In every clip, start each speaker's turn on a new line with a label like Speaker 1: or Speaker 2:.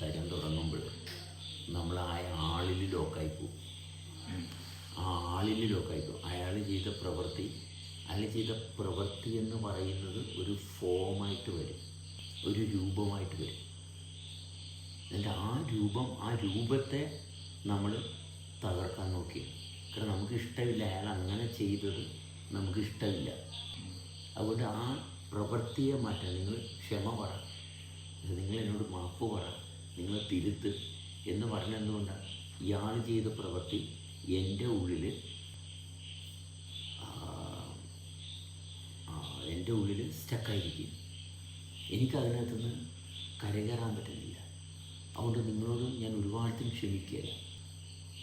Speaker 1: സംസാരിക്കാൻ തുടങ്ങുമ്പോൾ നമ്മൾ ആ ആളിൽ ലോക്കായി പോകും ആ ആളിൽ ലോക്കായി പോകും അയാൾ ചെയ്ത പ്രവൃത്തി അയാൾ ചെയ്ത പ്രവൃത്തി എന്ന് പറയുന്നത് ഒരു ഫോമായിട്ട് വരും. ഒരു രൂപമായിട്ട് വരും. എന്നിട്ട് ആ രൂപം ആ രൂപത്തെ നമ്മൾ തകർക്കാൻ നോക്കി കാരണം നമുക്ക് ഇഷ്ടമില്ല. അയാൾ അങ്ങനെ ചെയ്തത് നമുക്ക് ഇഷ്ടമില്ല. അതുകൊണ്ട് ആ പ്രവൃത്തിയെ മാറ്റാൻ നിങ്ങൾ ക്ഷമ പറ. നിങ്ങൾ എന്നോട് മാപ്പ് പറ. നിങ്ങൾ തിരുത്ത് എന്ന് പറഞ്ഞ എന്തുകൊണ്ടാണ് ഇയാൾ ചെയ്ത പ്രവൃത്തി എന്റെ ഉള്ളിൽ എന്റെ ഉള്ളിൽ സ്റ്റക്കായിരിക്കും. എനിക്കതിനകത്തുനിന്ന് കരകയറാൻ പറ്റുന്നില്ല. അതുകൊണ്ട് നിങ്ങളോട് ഞാൻ ഒരുപാട് ക്ഷമിക്കുകയില്ല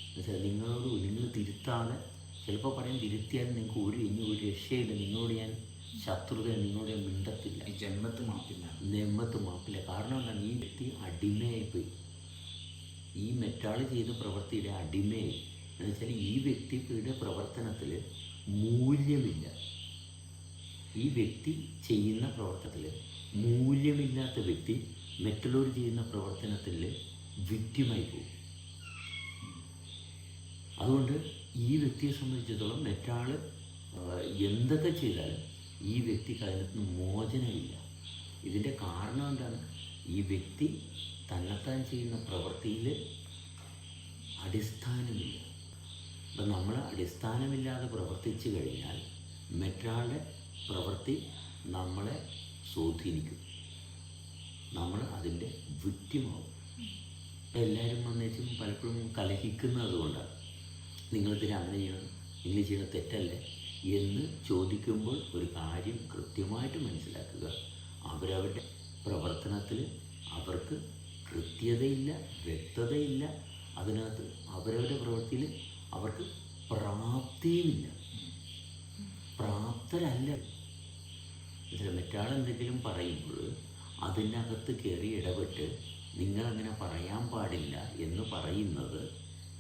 Speaker 1: എന്നുവെച്ചാൽ നിങ്ങളോട് നിങ്ങൾ തിരുത്താതെ ചിലപ്പോൾ പറയും തിരുത്തിയാൽ നിങ്ങൾക്ക് ഒരു ഇനി ഒരു രക്ഷയില്ല. നിങ്ങളോട് ഞാൻ ശത്രുത നിങ്ങളോട് മിണ്ടത്തില്ല.
Speaker 2: ഈ ജന്മത്ത് മാപ്പില്ല.
Speaker 1: ജന്മത്ത് മാപ്പില്ല. കാരണം എന്താണ് ഈ വ്യക്തി അടിമയായിപ്പോയി. ഈ മെറ്റാൾ ചെയ്ത പ്രവൃത്തിയുടെ അടിമയായി എന്ന് വെച്ചാൽ ഈ വ്യക്തിയുടെ പ്രവർത്തനത്തിൽ മൂല്യമില്ല. ഈ വ്യക്തി ചെയ്യുന്ന പ്രവർത്തനത്തിൽ മൂല്യമില്ലാത്ത വ്യക്തി മറ്റുള്ളവർ ചെയ്യുന്ന പ്രവർത്തനത്തിൽ വിക്റ്റിമായി പോകും. അതുകൊണ്ട് ഈ വ്യക്തിയെ സംബന്ധിച്ചിടത്തോളം മറ്റാൾ എന്തൊക്കെ ചെയ്താലും ഈ വ്യക്തിക്ക് അതിനകത്ത് മോചനമില്ല. ഇതിന്റെ കാരണം എന്താണ്? ഈ വ്യക്തി തന്നെത്താൻ ചെയ്യുന്ന പ്രവൃത്തിയിൽ അടിസ്ഥാനമില്ല. അപ്പം നമ്മൾ അടിസ്ഥാനമില്ലാതെ പ്രവർത്തിച്ചു കഴിഞ്ഞാൽ മറ്റൊരാളുടെ പ്രവൃത്തി നമ്മളെ സ്വാധീനിക്കും. നമ്മൾ അതിന്റെ വിറ്റുമാവും എല്ലാവരും വന്നേച്ചും പലപ്പോഴും കലഹിക്കുന്നത് കൊണ്ടാണ്. നിങ്ങളിതിന് അങ്ങനെ ചെയ്യണം. നിങ്ങൾ ചെയ്യുന്ന തെറ്റല്ലേ? എന്ന് ചോദിക്കുമ്പോൾ ഒരു കാര്യം കൃത്യമായിട്ട് മനസ്സിലാക്കുക. അവരവരുടെ പ്രവർത്തനത്തിൽ അവർക്ക് കൃത്യതയില്ല വ്യക്തതയില്ല. അതിനകത്ത് അവരവരുടെ പ്രവൃത്തിയിൽ അവർക്ക് പ്രാപ്തിയുമില്ല. പ്രാപ്തരല്ല. ഇതിൽ മറ്റാളെന്തെങ്കിലും പറയുമ്പോൾ അതിനകത്ത് കയറി ഇടപെട്ട് നിങ്ങളങ്ങനെ പറയാൻ പാടില്ല എന്ന് പറയുന്നത്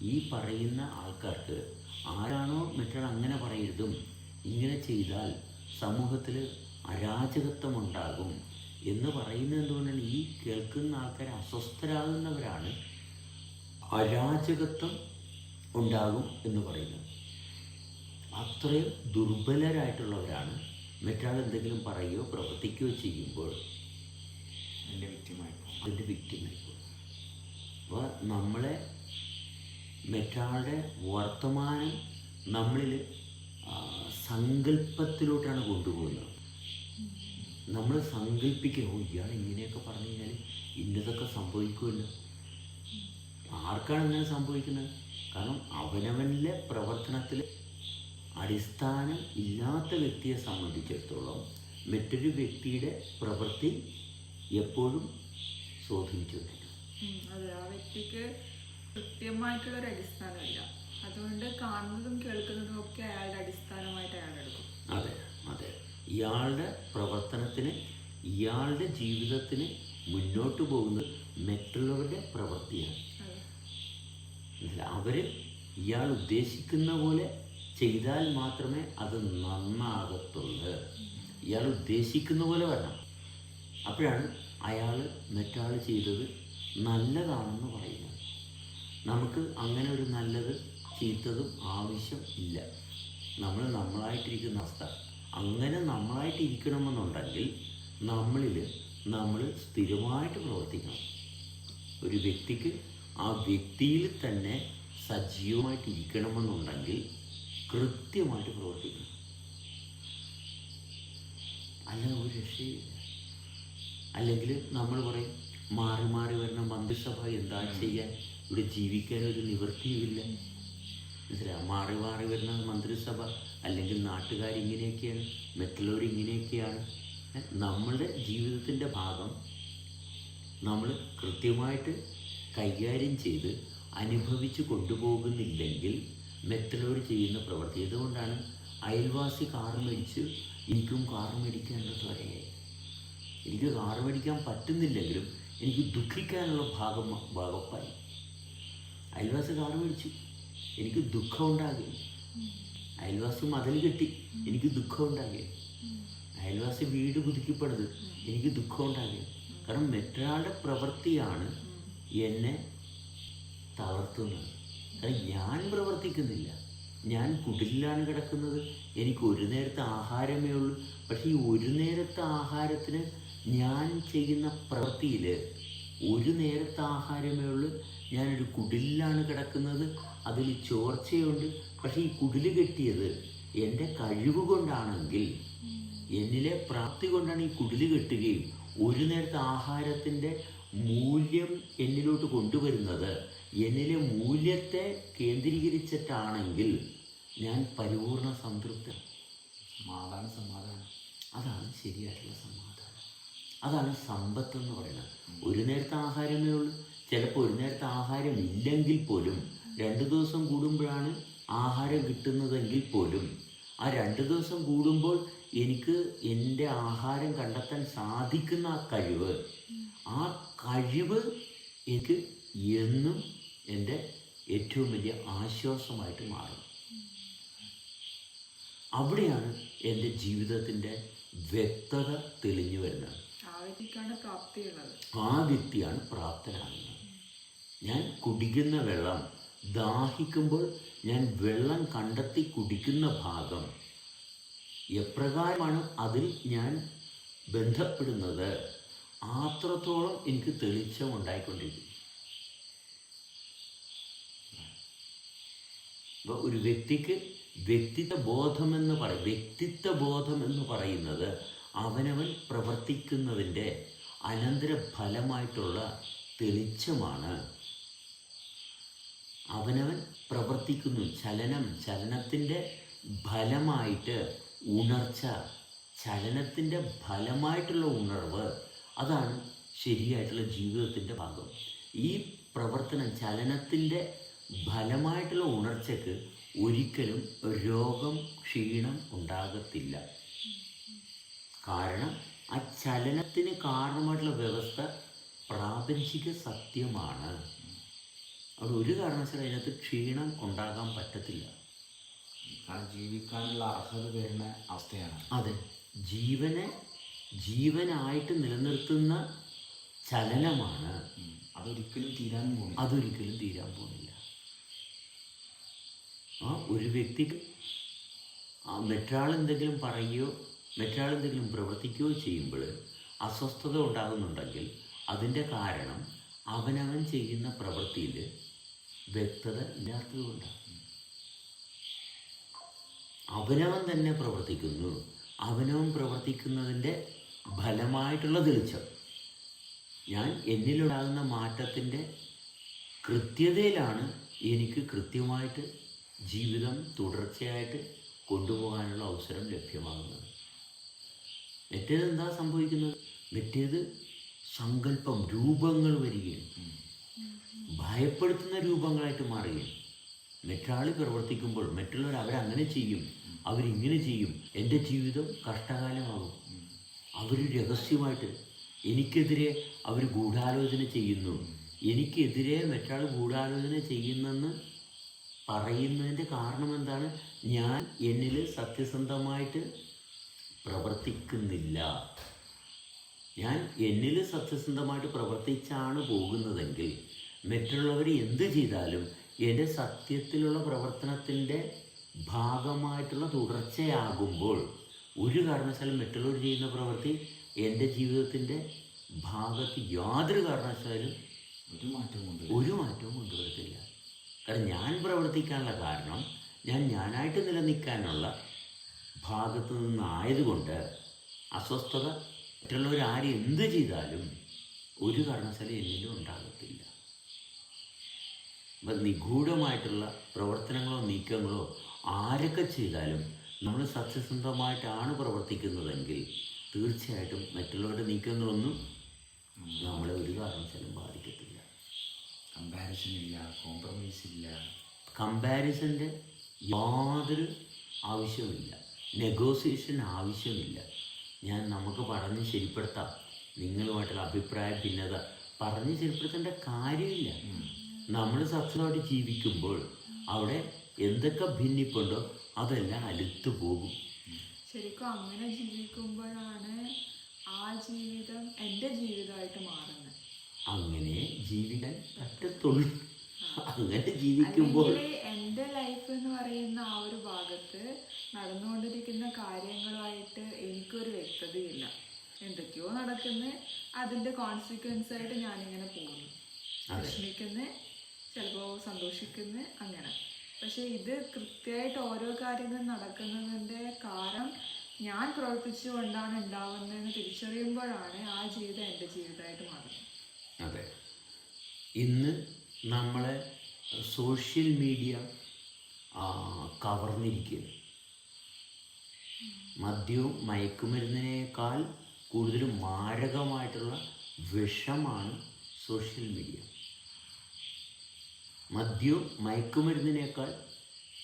Speaker 1: ഈ പറയുന്ന ആൾക്കാർക്ക് ആരാണോ മറ്റൊരാൾ അങ്ങനെ പറയരുതും. ഇങ്ങനെ ചെയ്താൽ സമൂഹത്തിൽ അരാജകത്വം ഉണ്ടാകും എന്ന് പറയുന്നത് എന്തുകൊണ്ടാണ്? ഈ കേൾക്കുന്ന ആൾക്കാർ അസ്വസ്ഥരാകുന്നവരാണ്. അരാജകത്വം ഉണ്ടാകും എന്ന് പറയുന്നത്. അത്രയും ദുർബലരായിട്ടുള്ളവരാണ്. മറ്റാൾ എന്തെങ്കിലും പറയുകയോ പ്രവർത്തിക്കുകയോ ചെയ്യുമ്പോൾ
Speaker 2: അതിന്റെ പോകും
Speaker 1: അതിന്റെ പോകും അപ്പോൾ നമ്മളെ മറ്റാളുടെ വർത്തമാനം നമ്മളിൽ സങ്കല്പത്തിലോട്ടാണ് കൊണ്ടുപോകുന്നത്. നമ്മൾ സങ്കല്പിക്കുക ഓ ഇയാൾ ഇങ്ങനെയൊക്കെ പറഞ്ഞു കഴിഞ്ഞാൽ ഇന്നതൊക്കെ സംഭവിക്കുമല്ലോ. ആർക്കാണ് ഇങ്ങനെ സംഭവിക്കുന്നത്? കാരണം അവനവനിലെ പ്രവർത്തനത്തിൽ അടിസ്ഥാനം ഇല്ലാത്ത വ്യക്തിയെ സംബന്ധിച്ചിടത്തോളം മറ്റൊരു വ്യക്തിയുടെ പ്രവൃത്തി എപ്പോഴും സ്വാധീനിച്ചുകൊണ്ടിരിക്കും
Speaker 3: ഉം, അതെ കൃത്യമായിട്ടുള്ള ഒരു അടിസ്ഥാനമില്ല. അതുകൊണ്ട് കാണുന്നതും കേൾക്കുന്നതും ഒക്കെ അയാളുടെ അടിസ്ഥാനമായിട്ട് അയാൾ എടുക്കും.
Speaker 1: അതെ അതെ. ഇയാളുടെ പ്രവർത്തനത്തിന് ഇയാളുടെ ജീവിതത്തിന് മുന്നോട്ട് പോകുന്നത് മറ്റുള്ളവരുടെ പ്രവൃത്തിയാണ്. അവർ ഇയാൾ ഉദ്ദേശിക്കുന്ന പോലെ ചെയ്താൽ മാത്രമേ അത് നന്നാകത്തുള്ളൂ. ഇയാൾ ഉദ്ദേശിക്കുന്ന പോലെ വരണം. അപ്പോഴാണ് അയാൾ മറ്റാൾ ചെയ്തത് നല്ലതാണെന്ന് പറയുന്നത്. നമുക്ക് അങ്ങനെ ഒരു നല്ലത് ചീത്തതും ആവശ്യം ഇല്ല. നമ്മൾ നമ്മളായിട്ടിരിക്കുന്ന അവസ്ഥ. അങ്ങനെ നമ്മളായിട്ടിരിക്കണമെന്നുണ്ടെങ്കിൽ നമ്മളിൽ നമ്മൾ സ്ഥിരമായിട്ട് പ്രവർത്തിക്കണം. ഒരു വ്യക്തിക്ക് ആ വ്യക്തിയിൽ തന്നെ സജീവമായിട്ട് ഇരിക്കണമെന്നുണ്ടെങ്കിൽ കൃത്യമായിട്ട് പ്രവർത്തിക്കണം. അല്ല ഒരു രക്ഷയില്ല. അല്ലെങ്കിൽ നമ്മൾ പറയും മാറി മാറി വരുന്ന മന്ത്രിസഭ എന്താ ചെയ്യാൻ? ഇവിടെ ജീവിക്കാൻ ഒരു നിവൃത്തിയുമില്ല. മനസ്സിലാ മാറി മാറി വരുന്ന മന്ത്രിസഭ അല്ലെങ്കിൽ നാട്ടുകാർ ഇങ്ങനെയൊക്കെയാണ് മറ്റുള്ളവർ ഇങ്ങനെയൊക്കെയാണ്. നമ്മളുടെ ജീവിതത്തിന്റെ ഭാഗം നമ്മൾ കൃത്യമായിട്ട് കൈകാര്യം ചെയ്ത് അനുഭവിച്ചു കൊണ്ടുപോകുന്നില്ലെങ്കിൽ മറ്റുള്ളവർ ചെയ്യുന്ന പ്രവൃത്തി. ഇതുകൊണ്ടാണ് അയൽവാസി കാർ മേടിച്ച് എനിക്കും കാർ മേടിക്കാനുള്ള ത്വരയായി എനിക്ക് കാർ മേടിക്കാൻ പറ്റുന്നില്ലെങ്കിലും എനിക്ക് ദുഃഖിക്കാനുള്ള ഭാഗം വകുപ്പായി അയൽവാസി കാർ മേടിച്ചു. എനിക്ക് ദുഃഖം ഉണ്ടാകി അയൽവാസി മതിൽ കെട്ടി എനിക്ക് ദുഃഖം ഉണ്ടാകി അയൽവാസി വീട് പുതുക്കിപ്പെടുന്നത് എനിക്ക് ദുഃഖം കാരണം മറ്റൊരാളുടെ പ്രവൃത്തിയാണ് എന്നെ തളർത്തുന്നത്. കാരണം ഞാൻ പ്രവർത്തിക്കുന്നില്ല. ഞാൻ കുടിലാണ് കിടക്കുന്നത്. എനിക്ക് ഒരു നേരത്തെ ആഹാരമേ ഉള്ളൂ. പക്ഷേ ഈ ഒരു നേരത്തെ ആഹാരത്തിന് ഞാൻ ചെയ്യുന്ന പ്രവൃത്തിയിൽ ഒരു നേരത്തെ ആഹാരമേ ഉള്ളൂ. ഞാനൊരു കുടിലാണ് കിടക്കുന്നത്. അതിൽ ചോർച്ചയുണ്ട്. പക്ഷേ ഈ കുടിൽ കെട്ടിയത് എന്റെ കഴിവ് കൊണ്ടാണെങ്കിൽ എന്നിലെ പ്രാപ്തി കൊണ്ടാണ് ഈ കുടിൽ കെട്ടുകയും ഒരു നേരത്തെ ആഹാരത്തിന്റെ മൂല്യം എന്നിലോട്ട് കൊണ്ടുവരുന്നത്. എന്നിലെ മൂല്യത്തെ കേന്ദ്രീകരിച്ചിട്ടാണെങ്കിൽ ഞാൻ പരിപൂർണ സംതൃപ്തി
Speaker 2: സമാധാന സമാധാനം.
Speaker 1: അതാണ് ശരിയായിട്ടുള്ള സമാധാനം. അതാണ് സമ്പത്ത് എന്ന് പറയുന്നത്. ഒരു നേരത്തെ ആഹാരമേ ഉള്ളൂ. ചിലപ്പോൾ ഒരു നേരത്തെ ആഹാരം ഇല്ലെങ്കിൽ പോലും രണ്ട് ദിവസം കൂടുമ്പോഴാണ് ആഹാരം കിട്ടുന്നതെങ്കിൽ പോലും ആ രണ്ട് ദിവസം കൂടുമ്പോൾ എനിക്ക് എന്റെ ആഹാരം കണ്ടെത്താൻ സാധിക്കുന്ന ആ കഴിവ് ആ കഴിവ് എനിക്ക് എന്നും എന്റെ ഏറ്റവും വലിയ ആശ്വാസമായിട്ട് മാറും. അവിടെയാണ് എന്റെ ജീവിതത്തിന്റെ വ്യക്തത തെളിഞ്ഞു വരുന്നത്.
Speaker 3: ആ വ്യക്തിക്കാണ് പ്രാപ്തിയുള്ളത്.
Speaker 1: ആ പ്രാപ്തനാകുന്നത്. ഞാൻ കുടിക്കുന്ന വെള്ളം ദാഹിക്കുമ്പോൾ ഞാൻ വെള്ളം കണ്ടെത്തി കുടിക്കുന്ന ഭാഗം എപ്രകാരമാണ് അതിൽ ഞാൻ ബന്ധപ്പെടുന്നത്? അത്രത്തോളം എനിക്ക് തെളിച്ചം ഉണ്ടായിക്കൊണ്ടിരിക്കും അപ്പോൾ ഒരു വ്യക്തിക്ക് വ്യക്തിത്വ ബോധമെന്ന് പറയും വ്യക്തിത്വ ബോധം എന്ന് പറയുന്നത് അവനവൻ പ്രവർത്തിക്കുന്നതിന്റെ അനന്തര ഫലമായിട്ടുള്ള തെളിച്ചമാണ്. അവനവൻ പ്രവർത്തിക്കുന്നു. ചലനം ചലനത്തിന്റെ ഫലമായിട്ട് ഉണർച്ച ചലനത്തിന്റെ ഫലമായിട്ടുള്ള ഉണർവ് അതാണ് ശരിയായിട്ടുള്ള ജീവിതത്തിന്റെ ഭാഗം. ഈ പ്രവർത്തനം ചലനത്തിന്റെ ഫലമായിട്ടുള്ള ഉണർച്ചയ്ക്ക് ഒരിക്കലും രോഗം ക്ഷീണം ഉണ്ടാകത്തില്ല. കാരണം ആ ചലനത്തിന് കാരണമായിട്ടുള്ള വ്യവസ്ഥ പ്രാപഞ്ചിക സത്യമാണ്. അവിടെ ഒരു കാരണവശാലും അതിനകത്ത് ക്ഷീണം ഉണ്ടാകാൻ പറ്റത്തില്ല.
Speaker 2: കാരണം ജീവിക്കാനുള്ള അർഹത വരുന്ന അവസ്ഥയാണ്.
Speaker 1: അതെ. ജീവനെ ജീവനായിട്ട് നിലനിർത്തുന്ന ചലനമാണ്.
Speaker 2: അതൊരിക്കലും തീരാൻ പോകുന്നു
Speaker 1: അതൊരിക്കലും തീരാൻ പോകുന്നില്ല. ആ ഒരു വ്യക്തിക്ക് ആ മറ്റൊരാൾ എന്തെങ്കിലും പറയുകയോ മറ്റൊരാൾ എന്തെങ്കിലും പ്രവർത്തിക്കുകയോ ചെയ്യുമ്പോൾ അസ്വസ്ഥത ഉണ്ടാകുന്നുണ്ടെങ്കിൽ അതിന്റെ കാരണം അവനവൻ ചെയ്യുന്ന പ്രവൃത്തിയിൽ വ്യക്തത ഇല്ലാത്തതുകൊണ്ടാണ് അവനവൻ തന്നെ പ്രവർത്തിക്കുന്നു. അവനവൻ പ്രവർത്തിക്കുന്നതിന്റെ ഫലമായിട്ടുള്ള തെളിച്ചം. ഞാൻ എന്നിലുണ്ടാകുന്ന മാറ്റത്തിന്റെ കൃത്യതയിലാണ് എനിക്ക് കൃത്യമായിട്ട് ജീവിതം തുടർച്ചയായിട്ട് കൊണ്ടുപോകാനുള്ള അവസരം ലഭ്യമാകുന്നത്. മറ്റേത് എന്താ സംഭവിക്കുന്നത്? മറ്റേത് സങ്കല്പം രൂപങ്ങൾ വരികയും ഭയപ്പെടുത്തുന്ന രൂപങ്ങളായിട്ട് മാറുകയും മറ്റൊരാൾ പ്രവർത്തിക്കുമ്പോൾ മറ്റുള്ളവർ അവരങ്ങനെ ചെയ്യും അവരിങ്ങനെ ചെയ്യും. എന്റെ ജീവിതം കഷ്ടകാലമാകും. അവർ രഹസ്യമായിട്ട് എനിക്കെതിരെ അവർ ഗൂഢാലോചന ചെയ്യുന്നു. എനിക്കെതിരെ മറ്റൊരാൾ ഗൂഢാലോചന ചെയ്യുന്നെന്ന് പറയുന്നതിന്റെ കാരണം എന്താണ്? ഞാൻ എന്നിൽ സത്യസന്ധമായിട്ട് പ്രവർത്തിക്കുന്നില്ല. ഞാൻ എന്നിൽ സത്യസന്ധമായിട്ട് പ്രവർത്തിച്ചാണ് പോകുന്നതെങ്കിൽ മറ്റുള്ളവർ എന്ത് ചെയ്താലും എന്റെ സത്യത്തിലുള്ള പ്രവർത്തനത്തിന്റെ ഭാഗമായിട്ടുള്ള തുടർച്ചയാകുമ്പോൾ ഒരു കാരണവശാലും മറ്റുള്ളവർ ചെയ്യുന്ന പ്രവൃത്തി എന്റെ ജീവിതത്തിന്റെ ഭാഗത്ത് യാതൊരു കാരണവശാലും
Speaker 2: ഒരു മാറ്റവും കൊണ്ട്
Speaker 1: ഒരു മാറ്റവും കൊണ്ടുവരത്തില്ല. കാരണം ഞാൻ പ്രവർത്തിക്കാനുള്ള കാരണം ഞാൻ ഞാനായിട്ട് നിലനിൽക്കാനുള്ള ഭാഗത്ത് നിന്നായതുകൊണ്ട് അസ്വസ്ഥത മറ്റുള്ളവർ ആര് എന്ത് ചെയ്താലും ഒരു കാരണവശാലും എന്നിലും ഉണ്ടാകത്തില്ല. അപ്പം നിഗൂഢമായിട്ടുള്ള പ്രവർത്തനങ്ങളോ നീക്കങ്ങളോ ആരൊക്കെ ചെയ്താലും നമ്മൾ സത്യസന്ധമായിട്ടാണ് പ്രവർത്തിക്കുന്നതെങ്കിൽ തീർച്ചയായിട്ടും മറ്റുള്ളവരുടെ നീക്കങ്ങളൊന്നും നമ്മളെ ഒരു കാരണവശാലും ബാധിക്കത്തില്ല.
Speaker 2: കമ്പാരിസൺ ഇല്ല കോംപ്രമൈസ് ഇല്ല.
Speaker 1: കമ്പാരിസന്റെ യാതൊരു ആവശ്യവുമില്ല. നെഗോസിയേഷൻ ആവശ്യമില്ല. ഞാൻ നമുക്ക് പറഞ്ഞ് ശരിപ്പെടുത്താം. നിങ്ങളുമായിട്ടുള്ള അഭിപ്രായ ഭിന്നത. പറഞ്ഞ് ശരിപ്പെടുത്തേണ്ട കാര്യമില്ല. നമ്മൾ സത്യമായിട്ട് ജീവിക്കുമ്പോൾ അവിടെ എന്തൊക്കെ ഭിന്നിപ്പുണ്ടോ അതെല്ലാം അലുത്തു പോകും.
Speaker 3: ശരിക്കും അങ്ങനെ ജീവിക്കുമ്പോഴാണ് ആ ജീവിതം എന്റെ ജീവിതമായിട്ട് മാറുന്നത്.
Speaker 1: അങ്ങനെ ജീവിക്കാൻ പറ്റത്തുള്ളൂ. അങ്ങനെ ജീവിക്കുമ്പോൾ
Speaker 3: അല്ലെങ്കിൽ എന്ന് പറയുന്ന ആ ഒരു ഭാഗത്ത് നടന്നുകൊണ്ടിരിക്കുന്ന കാര്യങ്ങളുമായിട്ട് എനിക്കൊരു വ്യക്തതയില്ല. എന്തൊക്കെയോ നടക്കുന്ന അതിന്റെ കോൺസിക്വൻസ് ആയിട്ട് ഞാനിങ്ങനെ പോകുന്നു. വിഷമിക്കുന്ന ചിലപ്പോൾ സന്തോഷിക്കുന്ന അങ്ങനെ. പക്ഷെ ഇത് കൃത്യമായിട്ട് ഓരോ കാര്യങ്ങളും നടക്കുന്നതിന്റെ കാരണം ഞാൻ പ്രവർത്തിച്ചുകൊണ്ടാണ് ഉണ്ടാവുന്നതെന്ന് തിരിച്ചറിയുമ്പോഴാണ് ആ ജീവിതം എന്റെ ജീവിതമായിട്ട് മാറുന്നത്.
Speaker 1: അതെ. ഇന്ന് നമ്മളെ സോഷ്യൽ മീഡിയ കവർന്നിരിക്കുന്നു മദ്യവും മയക്കുമരുന്നിനേക്കാൾ കൂടുതൽ മാരകമായിട്ടുള്ള വിഷമാണ് സോഷ്യൽ മീഡിയ. മദ്യവും മയക്കുമരുന്നിനേക്കാൾ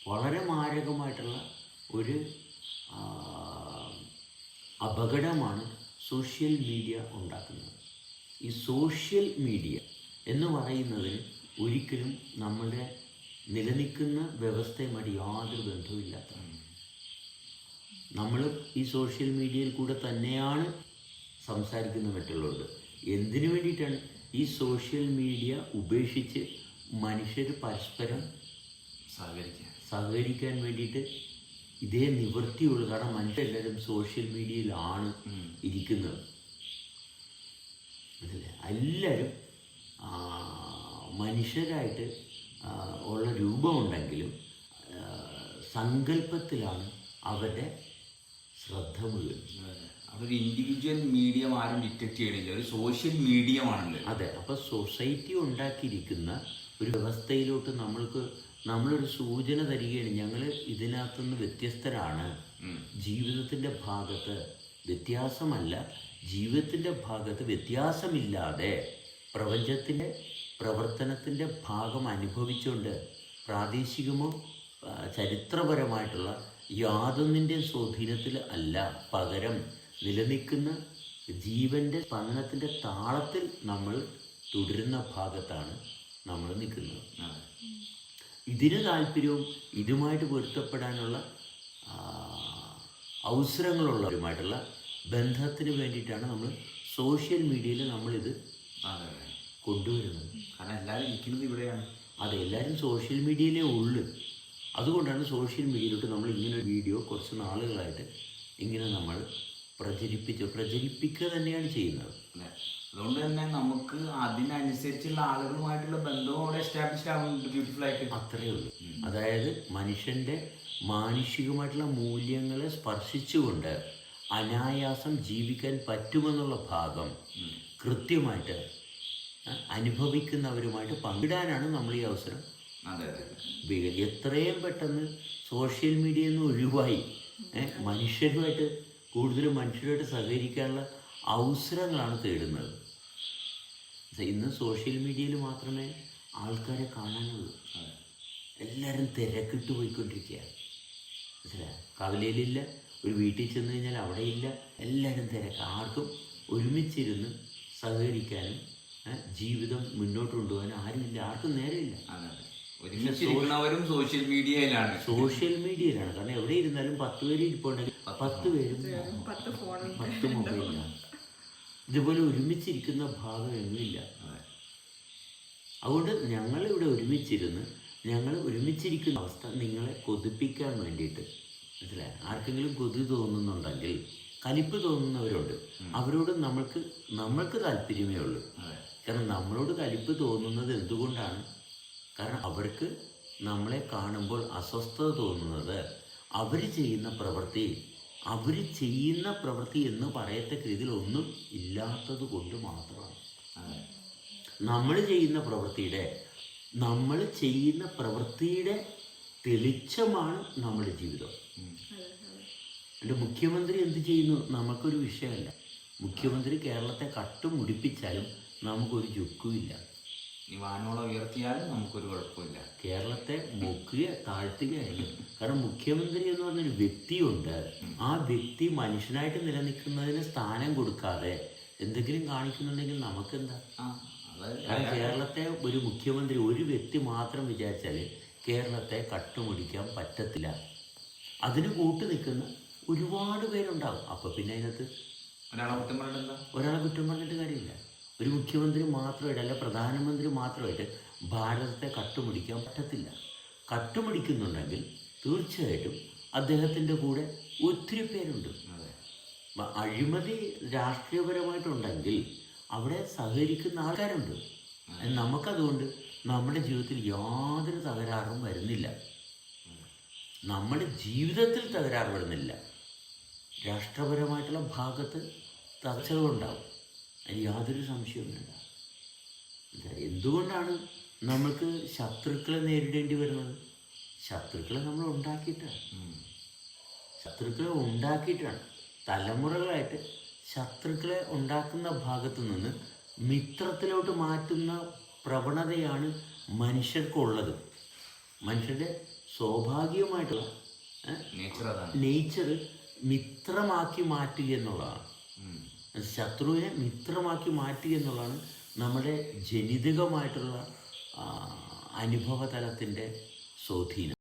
Speaker 1: വളരെ മാരകമായിട്ടുള്ള ഒരു അപകടമാണ് സോഷ്യൽ മീഡിയ ഉണ്ടാക്കുന്നത്. ഈ സോഷ്യൽ മീഡിയ എന്ന് പറയുന്നതിന് ഒരിക്കലും നമ്മുടെ നിലനിൽക്കുന്ന വ്യവസ്ഥയുമായിട്ട് യാതൊരു ബന്ധവുമില്ലാത്തതാണ്. നമ്മൾ ഈ സോഷ്യൽ മീഡിയയിൽ കൂടെ തന്നെയാണ് സംസാരിക്കുന്ന മറ്റുള്ളവരോട് എന്തിനു വേണ്ടിയിട്ടാണ് ഈ സോഷ്യൽ മീഡിയ ഉപേക്ഷിച്ച് മനുഷ്യർ പരസ്പരം
Speaker 2: സഹകരിക്കാൻ
Speaker 1: സഹകരിക്കാൻ വേണ്ടിയിട്ട് ഇതേ നിവൃത്തിയുള്ളൂ കാരണം മനുഷ്യരെല്ലാവരും സോഷ്യൽ മീഡിയയിലാണ് ഇരിക്കുന്നത്. മനസ്സിലായോ? എല്ലാവരും മനുഷ്യരായിട്ട് ഉള്ള രൂപമുണ്ടെങ്കിലും സങ്കല്പത്തിലാണ് അവരുടെ ശ്രദ്ധ മുഴുവൻ.
Speaker 2: അതൊരു ഇൻഡിവിജ്വൽ മീഡിയം ആരും ഡിറ്റക്ട് ചെയ്യണില്ല. ഒരു സോഷ്യൽ മീഡിയമാണല്ലോ
Speaker 1: അതെ. അപ്പോൾ സൊസൈറ്റി ഉണ്ടാക്കിയിരിക്കുന്ന ഒരു വ്യവസ്ഥയിലോട്ട് നമ്മൾക്ക് നമ്മളൊരു സൂചന തരികയാണ് ഞങ്ങൾ ഇതിനകത്തുനിന്ന് വ്യത്യസ്തരാണ്. ജീവിതത്തിന്റെ ഭാഗത്ത് വ്യത്യാസമല്ല ജീവിതത്തിന്റെ ഭാഗത്ത് വ്യത്യാസമില്ലാതെ പ്രപഞ്ചത്തിന്റെ പ്രവർത്തനത്തിന്റെ ഭാഗം അനുഭവിച്ചുകൊണ്ട് പ്രാദേശികമോ ചരിത്രപരമായിട്ടുള്ള യാതൊന്നിന്റെ സ്വാധീനത്തിൽ അല്ല. പകരം നിലനിൽക്കുന്ന ജീവന്റെ സ്പന്ദനത്തിന്റെ താളത്തിൽ നമ്മൾ തുടരുന്ന ഭാഗത്താണ് നമ്മൾ നിൽക്കുന്നത്. ഇതിന് താല്പര്യവും ഇതുമായിട്ട് പൊരുത്തപ്പെടാനുള്ള അവസരങ്ങളുള്ളവരുമായിട്ടുള്ള ബന്ധത്തിന് വേണ്ടിയിട്ടാണ് നമ്മൾ സോഷ്യൽ മീഡിയയിൽ നമ്മളിത് കൊണ്ടുവരുന്നത്.
Speaker 2: കാരണം എല്ലാവരും ഇരിക്കുന്നത് ഇവിടെയാണ്.
Speaker 1: അതെല്ലാവരും സോഷ്യൽ മീഡിയയിലേ ഉള്ളു. അതുകൊണ്ടാണ് സോഷ്യൽ മീഡിയയിലോട്ട് നമ്മൾ ഇങ്ങനെ ഒരു വീഡിയോ കുറച്ച് നാളുകളായിട്ട് ഇങ്ങനെ നമ്മൾ പ്രചരിപ്പിച്ച് പ്രചരിപ്പിക്കുക തന്നെയാണ് ചെയ്യുന്നത്.
Speaker 2: അതെ അതുകൊണ്ട് തന്നെ നമുക്ക് അതിനനുസരിച്ചുള്ള ആളുകളുമായിട്ടുള്ള ബന്ധവും അവിടെ എസ്റ്റാബ്ലിഷ് ആവുന്നുണ്ട്. ബ്യൂട്ടിഫുൾ ആയിട്ട്.
Speaker 1: അത്രയേ ഉള്ളൂ. അതായത് മനുഷ്യന്റെ മാനുഷികമായിട്ടുള്ള മൂല്യങ്ങളെ സ്പർശിച്ചുകൊണ്ട് അനായാസം ജീവിക്കാൻ പറ്റുമെന്നുള്ള ഭാഗം കൃത്യമായിട്ട് അനുഭവിക്കുന്നവരുമായിട്ട് പങ്കിടാനാണ് നമ്മൾ ഈ അവസരം. എത്രയും പെട്ടെന്ന് സോഷ്യൽ മീഡിയയിൽ നിന്ന് ഒഴിവായി മനുഷ്യരുമായിട്ട് കൂടുതൽ മനുഷ്യരുമായിട്ട് സഹകരിക്കാനുള്ള അവസരങ്ങളാണ് തേടുന്നത്. ഇന്ന് സോഷ്യൽ മീഡിയയിൽ മാത്രമേ ആൾക്കാരെ കാണാനുള്ളൂ. എല്ലാവരും തിരക്കിട്ട് പോയിക്കൊണ്ടിരിക്കുക. മനസ്സിലായോ? കവലയിലില്ല ഒരു വീട്ടിൽ ചെന്ന് കഴിഞ്ഞാൽ അവിടെയില്ല. എല്ലാവരും തിരക്ക്. ആർക്കും ഒരുമിച്ചിരുന്ന് സഹകരിക്കാനും ജീവിതം മുന്നോട്ട് കൊണ്ടുപോകാൻ ആരുമില്ല ആർക്കും
Speaker 2: നേരെയില്ല. ഒരുമിച്ചിരിക്കുന്നവരും സോഷ്യൽ മീഡിയയിലാണ്
Speaker 1: സോഷ്യൽ മീഡിയയിലാണ് കാരണം എവിടെ ഇരുന്നാലും പത്ത് പേര് ഇരിപ്പുണ്ടെങ്കിൽ പത്ത് പേരും
Speaker 3: പത്ത്
Speaker 1: മൊബൈലാണ്. ഇതുപോലെ ഒരുമിച്ചിരിക്കുന്ന ഭാഗം എങ്ങുമില്ല അതുകൊണ്ട് ഞങ്ങൾ ഇവിടെ ഒരുമിച്ചിരുന്ന് ഞങ്ങൾ ഒരുമിച്ചിരിക്കുന്ന അവസ്ഥ നിങ്ങളെ കൊതിപ്പിക്കാൻ വേണ്ടിയിട്ട്. മനസ്സിലായി? ആർക്കെങ്കിലും കൊതി തോന്നുന്നുണ്ടെങ്കിൽ കലിപ്പ് തോന്നുന്നവരുണ്ട്. അവരോട് നമ്മൾക്ക് നമ്മൾക്ക് താല്പര്യമേ ഉള്ളൂ. കാരണം നമ്മളോട് കലിപ്പ് തോന്നുന്നത് എന്തുകൊണ്ടാണ്? കാരണം അവർക്ക് നമ്മളെ കാണുമ്പോൾ അസ്വസ്ഥത തോന്നുന്നത് അവർ ചെയ്യുന്ന പ്രവൃത്തി അവർ ചെയ്യുന്ന പ്രവൃത്തി എന്ന് പറയത്തക്ക രീതിയിൽ ഒന്നും ഇല്ലാത്തത് കൊണ്ട് മാത്രമാണ്. നമ്മൾ ചെയ്യുന്ന പ്രവൃത്തിയുടെ നമ്മൾ ചെയ്യുന്ന പ്രവൃത്തിയുടെ തെളിച്ചമാണ് നമ്മുടെ ജീവിതം. എന്റെ മുഖ്യമന്ത്രി എന്ത് ചെയ്യുന്നു? നമുക്കൊരു വിഷയമല്ല. മുഖ്യമന്ത്രി കേരളത്തെ കട്ടും മുടിപ്പിച്ചാലും നമുക്കൊരു ചുക്കുമില്ല.
Speaker 2: ഈ വാനോളം ഉയർത്തിയാലും നമുക്കൊരു കുഴപ്പമില്ല.
Speaker 1: കേരളത്തെ മുക്കുക താഴ്ത്തുകയായിരുന്നു കാരണം മുഖ്യമന്ത്രി എന്ന് പറഞ്ഞൊരു വ്യക്തിയുണ്ട്. ആ വ്യക്തി മനുഷ്യനായിട്ട് നിലനിൽക്കുന്നതിന് സ്ഥാനം കൊടുക്കാതെ എന്തെങ്കിലും കാണിക്കുന്നുണ്ടെങ്കിൽ നമുക്കെന്താ? കാരണം കേരളത്തെ ഒരു മുഖ്യമന്ത്രി ഒരു വ്യക്തി മാത്രം വിചാരിച്ചാൽ കേരളത്തെ കട്ടുമുടിക്കാൻ പറ്റത്തില്ല. അതിന് കൂട്ടു നിൽക്കുന്ന ഒരുപാട് പേരുണ്ടാവും. അപ്പോൾ പിന്നെ അതിനകത്ത്
Speaker 2: ഒരാളെ കുറ്റം പറഞ്ഞിട്ട് എന്താ
Speaker 1: ഒരാളെ കുറ്റം പറഞ്ഞിട്ട് കാര്യമില്ല. ഒരു മുഖ്യമന്ത്രി മാത്രമായിട്ട് അല്ല പ്രധാനമന്ത്രി മാത്രമായിട്ട് ഭാരതത്തെ കട്ടുപിടിക്കാൻ പറ്റത്തില്ല. കട്ടുപിടിക്കുന്നുണ്ടെങ്കിൽ തീർച്ചയായിട്ടും അദ്ദേഹത്തിന്റെ കൂടെ ഒത്തിരി പേരുണ്ട്. അഴിമതി രാഷ്ട്രീയപരമായിട്ടുണ്ടെങ്കിൽ അവിടെ സഹകരിക്കുന്ന ആൾക്കാരുണ്ട്. നമുക്കതുകൊണ്ട് നമ്മുടെ ജീവിതത്തിൽ യാതൊരു തകരാറും വരുന്നില്ല. നമ്മുടെ ജീവിതത്തിൽ തകരാറ് വരുന്നില്ല. രാഷ്ട്രപരമായിട്ടുള്ള ഭാഗത്ത് തകർച്ചകളുണ്ടാവും അതിന് യാതൊരു സംശയവും വേണ്ട. എന്തുകൊണ്ടാണ് നമുക്ക് ശത്രുക്കളെ നേരിടേണ്ടി വരുന്നത്? ശത്രുക്കളെ നമ്മൾ ഉണ്ടാക്കിയിട്ടാണ്. ശത്രുക്കളെ ഉണ്ടാക്കിയിട്ടാണ്. തലമുറകളായിട്ട് ശത്രുക്കളെ ഉണ്ടാക്കുന്ന ഭാഗത്തു നിന്ന് മിത്രത്തിലോട്ട് മാറ്റുന്ന പ്രവണതയാണ് മനുഷ്യർക്കുള്ളത്. മനുഷ്യരുടെ സ്വാഭാവികമായിട്ടുള്ള
Speaker 2: നേച്ചർ
Speaker 1: മിത്രമാക്കി മാറ്റുക എന്നുള്ളതാണ്. ശത്രുവിനെ മിത്രമാക്കി മാറ്റി എന്നുള്ളതാണ് നമ്മുടെ ജനിതകമായിട്ടുള്ള അനുഭവതലത്തിന്റെ സ്വാധീനം.